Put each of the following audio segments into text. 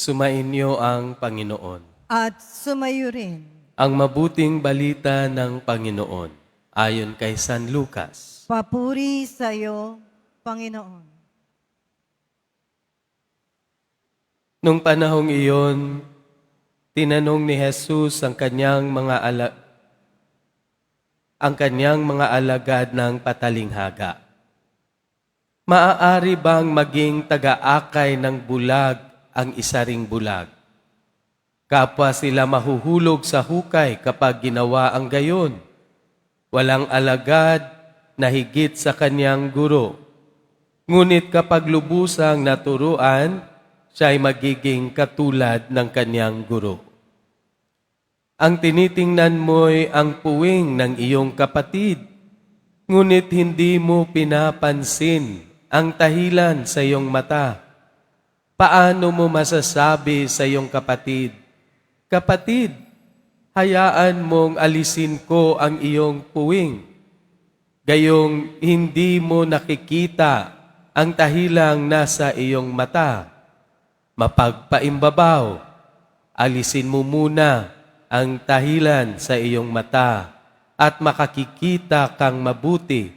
Sumainyo ang Panginoon. at sumayo rin. Ang mabuting balita ng Panginoon ayon kay San Lucas. Papuri sa iyo, Panginoon. Nung panahong iyon, tinanong ni Jesus ang kanyang mga ala ang kanyang mga alagad ng patalinghaga. Maaari bang maging taga-akay ng bulag ang isa ring bulag? Kapwa sila mahuhulog sa hukay kapag ginawa ang gayon. Walang alagad na higit sa kanyang guro. Ngunit kapag lubusang naturuan, siya ay magiging katulad ng kanyang guro. Ang tinitingnan mo'y ang puwing ng iyong kapatid, ngunit hindi mo pinapansin ang tahilan sa iyong mata. Paano mo masasabi sa iyong kapatid, Kapatid, hayaan mong alisin ko ang iyong puwing. Gayong hindi mo nakikita ang tahilang nasa iyong mata. Mapagpaimbabaw, alisin mo muna ang tahilan sa iyong mata at makakikita kang mabuti.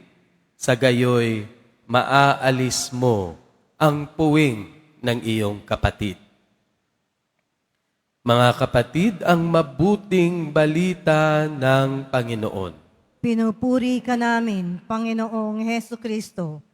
Sa gayoy, maaalis mo ang puwing ng iyong kapatid. Mga kapatid, ang mabuting balita ng Panginoon. Pinupuri ka namin, Panginoong Heso Kristo.